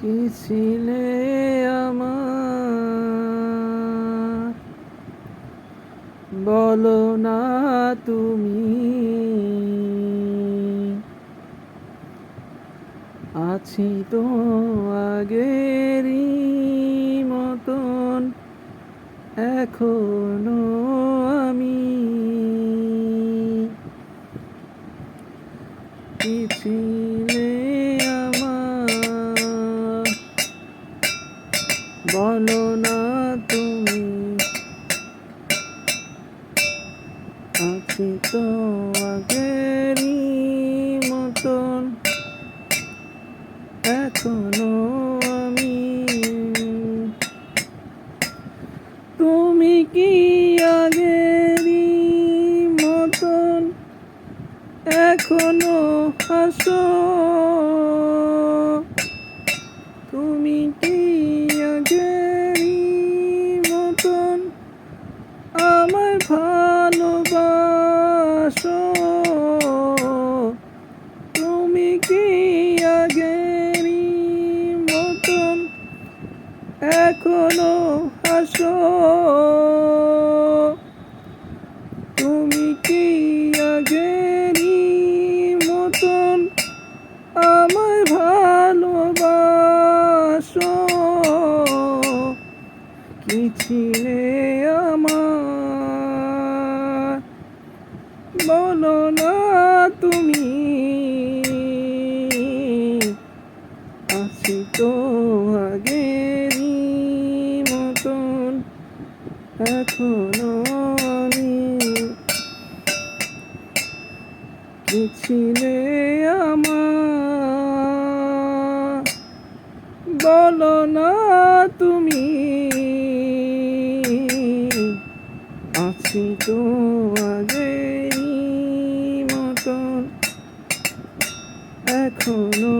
কি ছিলে আমার? বলো না তুমি। আছি তো আগেরই মতন এখনও আমি। কি ছিলে বলো না তুমি। আছি তো আগেরই মতন। এখনও আমি। তুমি কি আগেরই মতন? এখনও হাসো এখনও হাসো। তুমি কি আগেরই মতন আমার ভালোবাসো? কি ছিলে আমার? বলো না তুমি এখনও ছিলে আমার? বলো না তুমি। আছি তো আগেরই মতন। এখনও